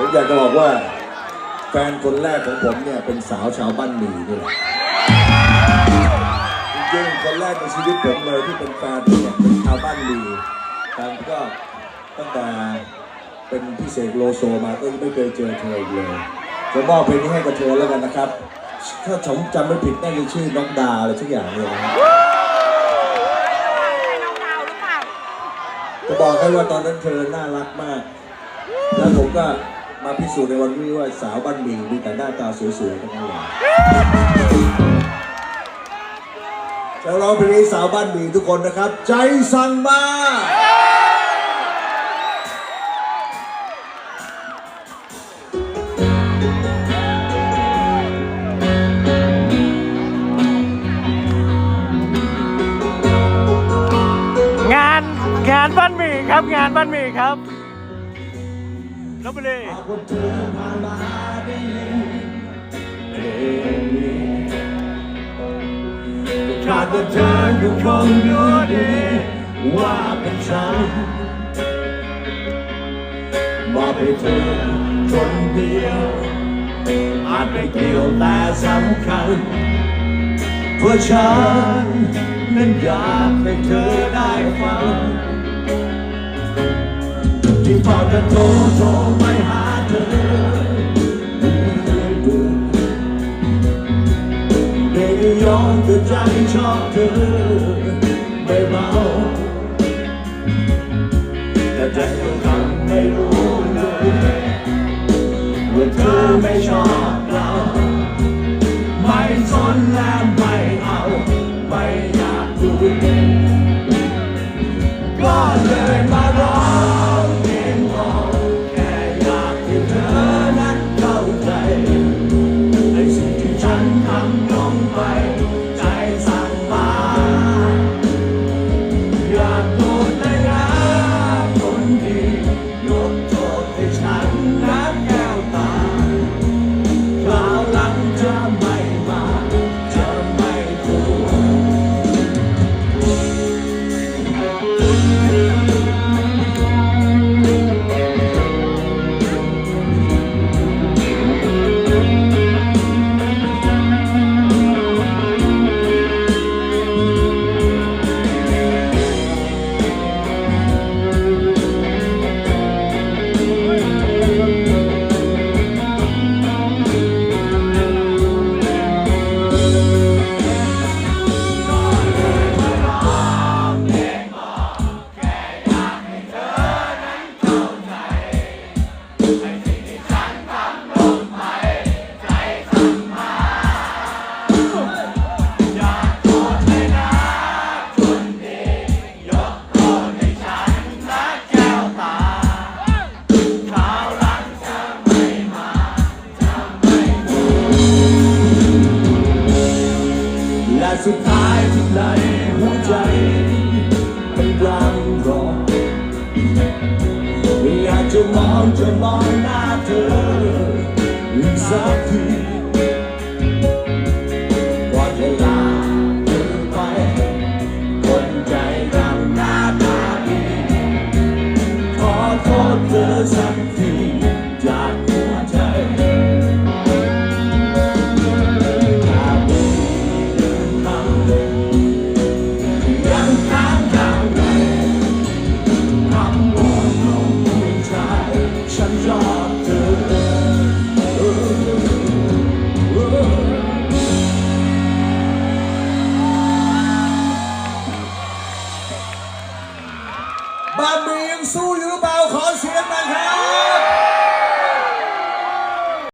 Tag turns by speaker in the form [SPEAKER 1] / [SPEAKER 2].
[SPEAKER 1] ผมอยากจะบอกว่า แฟนคนแรกของผมเนี่ยเป็นสาวชาวบ้านหมี่นี่แหละจริงๆคนแรกในชีวิตผมเลยที่เป็นแฟนเนี่ยเป็นชาวบ้านหมี่แต่ก็ตั้งแต่เป็นพี่เสกโลโซมาก็ไม่เคยเจอเธออีกเลยจะมอบเพลงนี้ให้กับเธอแล้วกันนะครับถ้าผมจำไม่ผิดน่าจะชื่อน้องดาอะไรสักอย่างเนี่ยนะ
[SPEAKER 2] น้องดาวหรือเปล่า
[SPEAKER 1] จะบอกให้ว่าตอนนั้นเธอน่ารักมาก แล้วผมก็ มาพิสูจน์ในวันนี้ว่าสาวบ้านหมีมีแต่หน้าตาสวยๆทั้งนั้นเลยจะร้องเพลงนี้สาวบ้านหมีทุกคนนะครับ ใจสั่งมา
[SPEAKER 3] งานงานบ้านหมี่ครับงานบ้านหมี่ครับ ลบบุรี
[SPEAKER 1] คนเธอผ่านมาได้ยินเลงนี้คาดว่าเธอก็คงรู้ดีว่าเป็นฉันมอบให้เธอคนเดียวอาจไม่เกี่ยวแต่สำคัญเพื่อฉันนั้นอยากให้เธอได้ฟัง ที่พอจะโทรโทรไปหาเธอได็กยอมเธอใจชอบเธอไม่เบาแต่ใจก็ทำไม่รู้เลยว่าเธอไม่ชอบ แต่สุดท้ายที่ในหัวใจเป็นรังรออยากจะมองจะมองหน้าเธออีกสักที บ้านเมืองยังสู้อยู่หรือเปล่าขอเสียงหน่อยครับ